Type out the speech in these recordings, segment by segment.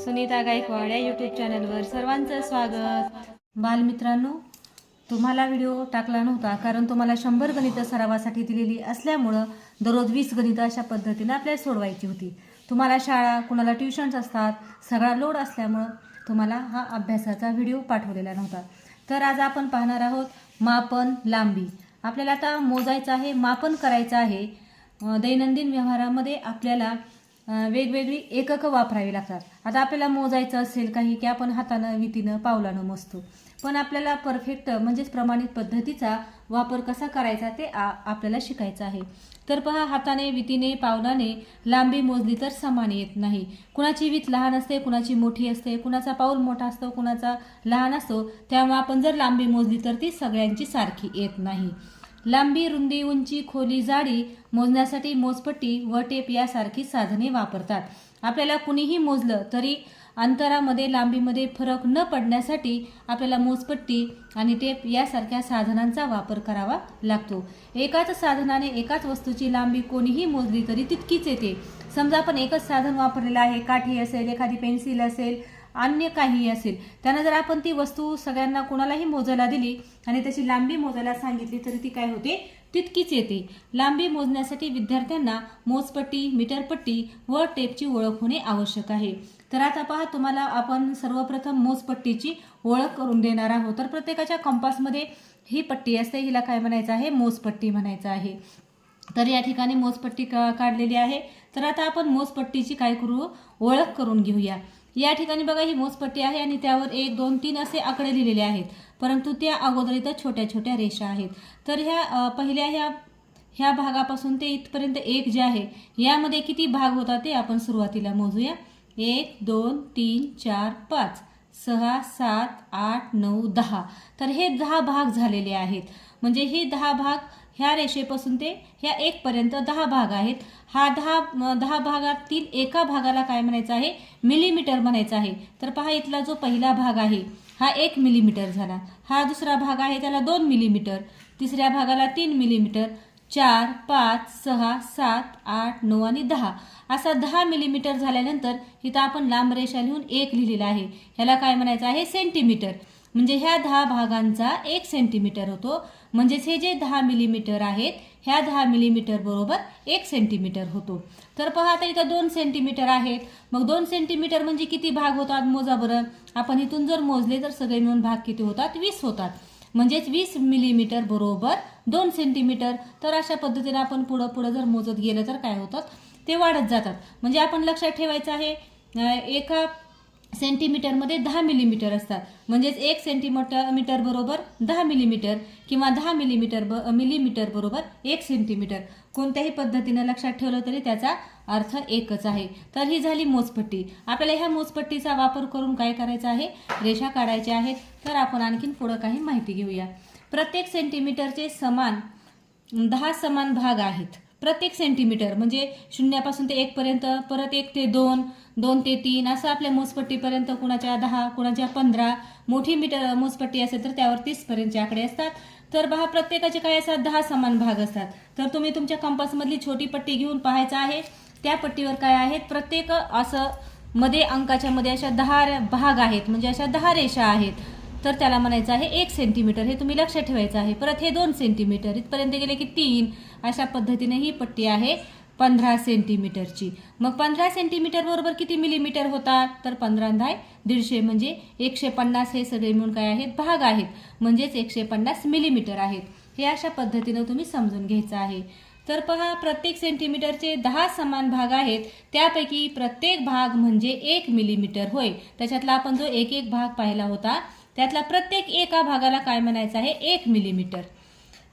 सुनीता गायकवाड या यूट्यूब चॅनलवर सर्वांचं स्वागत. बालमित्रांनो तुम्हाला व्हिडिओ टाकला नव्हता कारण तुम्हाला शंभर गणितं सरावासाठी दिलेली असल्यामुळं दररोज वीस गणितं अशा पद्धतीनं आपल्याला सोडवायची होती. तुम्हाला शाळा कुणाला ट्युशन्स असतात सगळा लोड असल्यामुळं तुम्हाला हा अभ्यासाचा व्हिडिओ पाठवलेला नव्हता. तर आज आपण पाहणार आहोत मापन लांबी. आपल्याला आता मोजायचं आहे मापन करायचं आहे. दैनंदिन व्यवहारामध्ये आपल्याला वेगवेगळी एककं वापरावी लागतात. आता आपल्याला मोजायचं असेल काही की आपण हातानं वितीनं पावलानं मोजतो. पण आपल्याला परफेक्ट म्हणजेच प्रमाणित पद्धतीचा वापर कसा करायचा ते आपल्याला शिकायचं आहे. तर पहा हाताने वितीने पावलाने लांबी मोजली तर समान येत नाही. कुणाची वीत लहान असते कुणाची मोठी असते कुणाचा पाऊल मोठा असतो कुणाचा लहान असतो त्यामुळे आपण जर लांबी मोजली तर ती सगळ्यांची सारखी येत नाही. लांबी रुंदी उंची खोली जाडी मोजण्यासाठी मोजपट्टी व टेप यासारखी साधने वापरतात. आपल्याला कुणीही मोजलं तरी अंतरामध्ये लांबीमध्ये फरक न पडण्यासाठी आपल्याला मोजपट्टी आणि टेप यासारख्या साधनांचा वापर करावा लागतो. एकाच साधनाने एकाच वस्तूची लांबी कोणीही मोजली तरी तितकीच येते. समजा आपण एकच साधन वापरलेलं आहे काठी असेल एखादी पेन्सिल असेल अन्य काहीही असेल. त्यानं जर आपण ती वस्तू सगळ्यांना कोणालाही मोजायला दिली आणि त्याची लांबी मोजायला सांगितली तरी ती काय होते? तितकीच येते. लांबी मोजण्यासाठी विद्यार्थ्यांना मोजपट्टी मीटरपट्टी व टेपची ओळख होणे आवश्यक आहे. तर आता पहा तुम्हाला आपण सर्वप्रथम मोजपट्टीची ओळख करून देणार आहोत. तर प्रत्येकाच्या कंपासमध्ये ही पट्टी असते. हिला काय म्हणायचं आहे? मोजपट्टी म्हणायचं आहे. तर या ठिकाणी मोजपट्टी का काढलेली आहे. तर आता आपण मोजपट्टीची काय करू? ओळख करून घेऊया. या ठिकाणी बघा ही मोजपट्टी आहे आणि त्यावर एक दोन तीन असे आकडे लिहिलेले आहेत. परंतु त्या अगोदर इथं छोट्या छोट्या रेषा आहेत. तर ह्या पहिल्या ह्या ह्या भागापासून ते इथपर्यंत एक जे आहे यामध्ये किती भाग होता ते आपण सुरुवातीला मोजूया. एक दोन तीन चार पाच सहा सात आठ नऊ दहा. तर हे दहा भाग झालेले आहेत. म्हणजे हे दहा भाग ह्या रेषेपासून ते ह्या एकपर्यंत दहा भाग आहेत. हा दहा दहा भागातील एका भागाला काय म्हणायचं आहे? मिलीमीटर म्हणायचं आहे. तर पहा इथला जो पहिला भाग आहे हा एक मिलीमीटर झाला. हा दुसरा भाग आहे त्याला दोन मिलीमीटर. तिसऱ्या भागाला तीन मिलीमीटर. चार पाच सहा सात आठ नऊ आणि दहा. असा दहा मिलीमीटर झाल्यानंतर इथं आपण लांब रेषा लिहून एक लिहिलेला आहे. ह्याला काय म्हणायचं आहे? सेंटीमीटर. म्हणजे ह्या दहा भागांचा एक सेंटीमीटर होतो. म्हणजेच हे जे दहा मिलीमीटर आहेत ह्या दहा मिलीमीटर बरोबर एक सेंटीमीटर होतो. तर पहा आता इथं दोन सेंटीमीटर आहेत. मग दोन सेंटीमीटर म्हणजे किती भाग होतात? मोजा बरं. आपण इथून जर मोजले तर सगळे मिळून भाग किती होतात? वीस होतात. म्हणजेच वीस मिलीमीटर बरोबर दोन सेंटीमीटर तर अशा पद्धतीने आपण पुढं पुढं जर मोजत गेलं तर काय होतात? ते वाढत जातात. म्हणजे आपण लक्षात ठेवायचं आहे एका सेंटीमीटरमध्ये दहा मिलीमीटर असतात. म्हणजेच एक सेंटीमीटर मीटर बरोबर दहा मिलीमीटर किंवा दहा मिलीमीटर ब मिलीमीटर बरोबर एक सेंटीमीटर. कोणत्याही पद्धतीनं लक्षात ठेवलं तरी त्याचा अर्थ एकच आहे. तर ही झाली मोजपट्टी. आपल्याला ह्या मोजपट्टीचा वापर करून काय करायचं आहे? रेषा काढायच्या आहेत. तर आपण आणखीन पुढं काही माहिती घेऊया. प्रत्येक सेंटीमीटरचे समान दहा समान भाग आहेत. प्रत्येक सेंटीमीटर म्हणजे शून्यापासून ते एकपर्यंत परत एक ते दोन दोन ते तीन असं आपल्या मोजपट्टीपर्यंत कुणाच्या दहा कुणाच्या पंधरा मोठी मीटर मोजपट्टी असेल तर त्यावर तीसपर्यंतचे आकडे असतात. तर पहा प्रत्येकाचे काय असतात? दहा समान भाग असतात. तर तुम्ही तुमच्या कंपासमधली छोटी पट्टी घेऊन पाहायचं आहे. त्या पट्टीवर काय आहेत प्रत्येक असं मध्ये अंकाच्या मध्ये अशा दहा भाग आहेत. म्हणजे अशा दहा रेषा आहेत. तर त्याला म्हणायचं आहे एक सेंटीमीटर हे तुम्ही लक्षात ठेवायचं आहे. परत हे दोन सेंटीमीटर इथपर्यंत गेले की तीन. अशा पद्धतीने ही पट्टी आहे पंधरा सेंटीमीटरची मग पंधरा सेंटीमीटर बरोबर किती मिलीमीटर होतात तर पंधरा धाय दीडशे. म्हणजे एकशे पन्नास हे सगळे मिळून काय आहेत? भाग आहेत. म्हणजेच एकशे पन्नास मिलीमीटर आहेत. हे अशा पद्धतीनं तुम्ही समजून घ्यायचं आहे. तर पहा प्रत्येक सेंटीमीटरचे दहा समान भाग आहेत. त्यापैकी प्रत्येक भाग म्हणजे एक मिलीमीटर होय. त्याच्यातला आपण जो एक एक भाग पाहिला होता त्यातला प्रत्येक एका भागाला काय म्हणायचं आहे? एक मिलीमीटर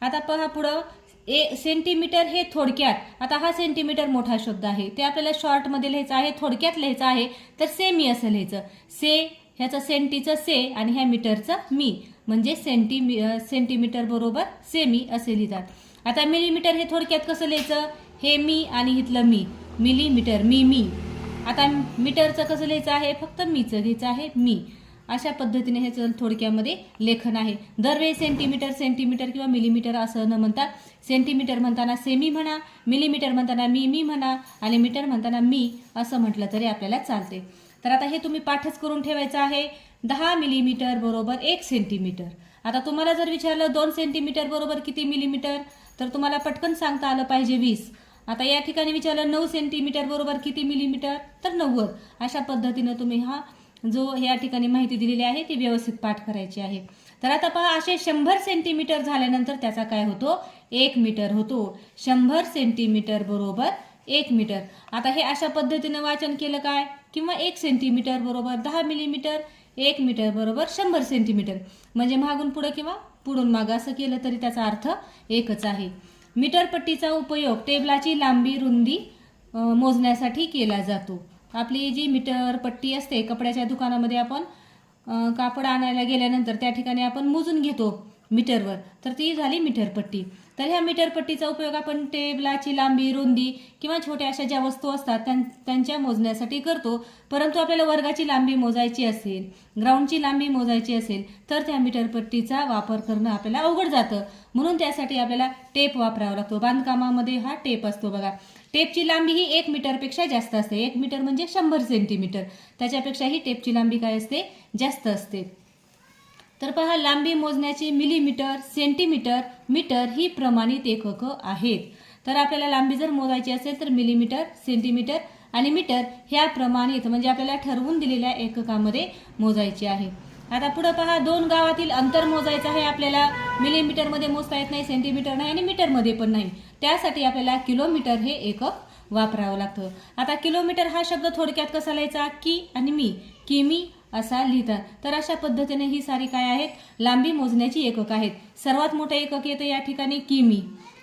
आता पहा पुढं. ए सेंटीमीटर हे थोडक्यात. आता हा सेंटीमीटर मोठा शब्द आहे. ते आपल्याला शॉर्टमध्ये लिहायचं आहे थोडक्यात लिहायचं आहे तर सेमी असं लिहायचं. से ह्याचं सेंटीचं से आणि ह्या मीटरचं मी. म्हणजे सेंटी सेंटीमीटर बरोबर सेमी असे लिहितात. आता मिलीमीटर हे थोडक्यात कसं लिहायचं? हे मी आणि इथलं मी. मिलीमीटर मी मी. आता मीटरचं कसं लिहायचं आहे? फक्त मीचं घ्यायचं आहे मी. अशा पद्धतीने हे चल थोडक्यामध्ये लेखन आहे. दरवेळी सेंटीमीटर सेंटीमीटर किंवा मिलीमीटर असं न म्हणता सेंटीमीटर म्हणताना सेमी म्हणा मिलीमीटर म्हणताना मी मी म्हणा आणि मीटर म्हणताना मी असं म्हटलं तरी आपल्याला चालते. तर आता हे तुम्ही पाठच करून ठेवायचं आहे. दहा मिलीमीटर बरोबर एक सेंटीमीटर आता तुम्हाला जर विचारलं दोन सेंटीमीटर बरोबर किती मिलीमीटर तर तुम्हाला पटकन सांगता आलं पाहिजे वीस. आता या ठिकाणी विचारलं नऊ सेंटीमीटर बरोबर किती मिलीमीटर तर नव्वद. अशा पद्धतीनं तुम्ही हा जो या ठिकाणी माहिती दिलेली आहे ती व्यवस्थित पाठ करायची आहे. तर आता पहा असे शंभर सेंटीमीटर झाल्यानंतर त्याचा काय होतो? एक मीटर होतो. शंभर सेंटीमीटर बरोबर एक मीटर. आता हे अशा पद्धतीनं वाचन केलं काय? किंवा एक सेंटीमीटर बरोबर दहा मिलीमीटर एक मीटर बरोबर शंभर सेंटीमीटर म्हणजे मागून पुढं किंवा पुढून मागं असं केलं तरी त्याचा अर्थ एकच आहे. मीटर पट्टीचा उपयोग टेबलाची लांबी रुंदी मोजण्यासाठी केला जातो. आपली जी मीटर पट्टी असते कपड्याच्या दुकानामध्ये आपण कापड आणायला गेल्यानंतर त्या ठिकाणी आपण मोजून घेतो. मीटरवर. तर ती झाली मीटरपट्टी तर ह्या मीटरपट्टीचा उपयोग आपण टेबलाची लांबी रुंदी किंवा छोट्या अशा ज्या वस्तू असतात त्यां त्यांच्या मोजण्यासाठी करतो. परंतु आपल्याला वर्गाची लांबी मोजायची असेल ग्राउंडची लांबी मोजायची असेल तर त्या मीटरपट्टीचा वापर करणं आपल्याला अवघड जातं. म्हणून त्यासाठी आपल्याला टेप वापरावा लागतो. बांधकामामध्ये हा टेप असतो बघा. टेपची लांबी ही एक मीटरपेक्षा जास्त असते. एक मीटर म्हणजे शंभर सेंटीमीटर. त्याच्यापेक्षा ही टेपची लांबी काय असते? जास्त असते. तर पहा लांबी मोजण्याची मिलीमीटर सेंटीमीटर मीटर ही प्रमाणित एककं आहेत. तर आपल्याला लांबी जर मोजायची असेल तर मिलीमीटर सेंटीमीटर आणि मीटर ह्या प्रमाणित म्हणजे आपल्याला ठरवून दिलेल्या एककामध्ये मोजायची आहे. आता पुढं पहा दोन गावातील अंतर मोजायचं आहे आपल्याला मिलीमीटरमध्ये मोजता येत नाही सेंटीमीटर नाही आणि मीटरमध्ये पण नाही. त्यासाठी आपल्याला किलोमीटर हे एकक वापरावं लागतं. आता किलोमीटर हा शब्द थोडक्यात कसा लिहायचा? की आणि मी. किमी असा लिहितात तर अशा पद्धतीने ही सारी काय आहेत? लांबी मोजण्याची एकक आहेत. सर्वात मोठं एकक येतं या ठिकाणी किमी.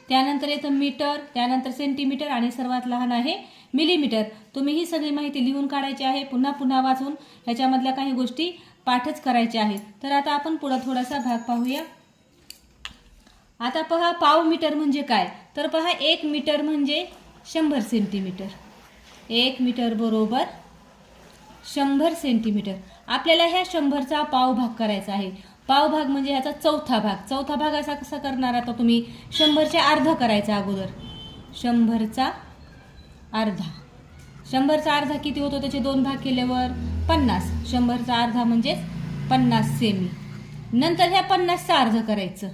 त्यानंतर येतं मीटर त्यानंतर सेंटीमीटर आणि सर्वात लहान आहे मिलीमीटर. तुम्ही ही सगळी माहिती लिहून काढायची आहे. पुन्हा पुन्हा वाचून ह्याच्यामधल्या काही गोष्टी पाठच करायच्या आहेत. तर आता आपण पुढं थोडासा भाग पाहूया. आता पहा पाव मीटर म्हणजे काय? तर पहा एक मीटर म्हणजे शंभर सेंटीमीटर. एक मीटर बरोबर शंभर सेंटीमीटर. आपल्याला ह्या शंभरचा पावभाग करायचा आहे. पावभाग म्हणजे ह्याचा चौथा भाग. चौथा भाग असा कसा करणार आता तुम्ही? शंभरचे अर्ध करायचा अगोदर. शंभरचा अर्धा. शंभरचा अर्धा किती होतो? त्याचे दोन भाग केल्यावर पन्नास. शंभरचा अर्धा म्हणजेच पन्नास सेमी. नंतर ह्या पन्नासचा अर्ध करायचं.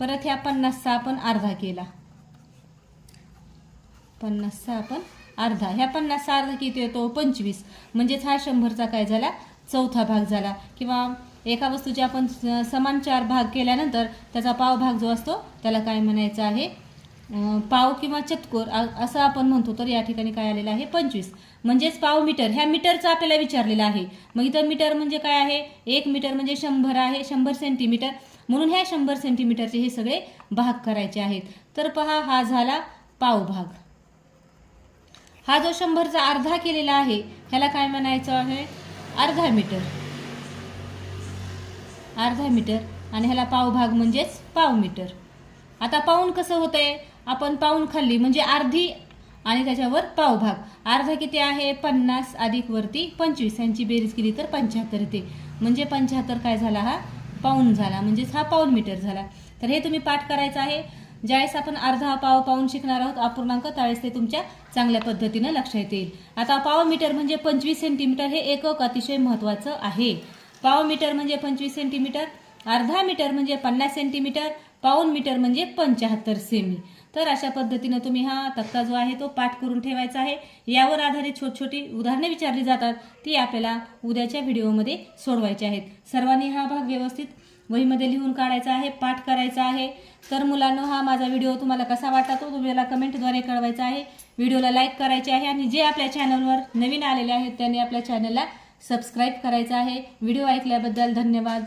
परत ह्या पन्नासचा आपण अर्धा केला. पन्नासचा आपण अर्धा. ह्या पन्नासचा अर्धा किती येतो? पंचवीस. म्हणजेच हा शंभरचा काय झाला? चौथा भाग झाला. किंवा एका वस्तूचे आपण स- समान चार भाग केल्यानंतर त्याचा पाव भाग जो असतो त्याला काय म्हणायचं आहे? पाव किंवा चतकोर असं आपण म्हणतो. तर या ठिकाणी काय आलेलं आहे? पंचवीस. म्हणजेच पाव मीटर. ह्या मीटरचं आपल्याला विचारलेलं आहे. मग इथं मीटर म्हणजे काय आहे? एक मीटर म्हणजे शंभर आहे शंभर सेंटीमीटर. म्हणून ह्या शंभर सेंटीमीटरचे हे सगळे भाग करायचे आहेत. तर पहा हा झाला पाव भाग. हा जो शंभरचा अर्धा केलेला आहे ह्याला काय म्हणायचं आहे? अर्धा मीटर. अर्धा मीटर. आणि ह्याला पाव भाग म्हणजेच पाव मीटर. आता पाऊन कसं होतंय? आपण पाऊन खाल्ली म्हणजे अर्धी आणि त्याच्यावर पाव भाग. अर्धा किती आहे? पन्नास अधिक वरती पंचवीस. यांची बेरीज केली तर पंच्याहत्तर येते. म्हणजे पंच्याहत्तर काय झाला हा? पाऊन झाला. म्हणजेच हा पाऊन मीटर झाला. तर हे तुम्ही पाठ करायचं आहे. ज्यावेळेस आपण अर्धा पाव पाहून शिकणार आहोत अपूर्णांक त्यावेळेस ते तुमच्या चांगल्या पद्धतीनं लक्षात येईल आता पाव मीटर म्हणजे पंचवीस सेंटीमीटर हे एकक अतिशय महत्त्वाचं आहे. पाव मीटर म्हणजे पंचवीस सेंटीमीटर अर्धा मीटर म्हणजे पन्नास सेंटीमीटर पाऊन मीटर म्हणजे पंच्याहत्तर सेमी. तर अशा पद्धतीनं तुम्ही हा तक्ता जो आहे तो पाठ करून ठेवायचा आहे. यावर आधारित छोट छोटी उदाहरणे विचारली जातात. ती आपल्याला उद्याच्या व्हिडिओमध्ये सोडवायची आहेत. सर्वांनी हा भाग व्यवस्थित वहीमध्ये लिहून काढायचा आहे पाठ करायचा आहे. तर मुलांनो हा माझा व्हिडिओ तुम्हाला कसा वाटला तो तुम्हाला कमेंटद्वारे कळवायचा आहे. व्हिडिओला लाईक करायचे आहे आणि जे आपल्या चॅनलवर नवीन आलेले आहेत त्यांनी आपल्या चॅनलला सबस्क्राईब करायचं आहे. व्हिडिओ ऐकल्याबद्दल धन्यवाद.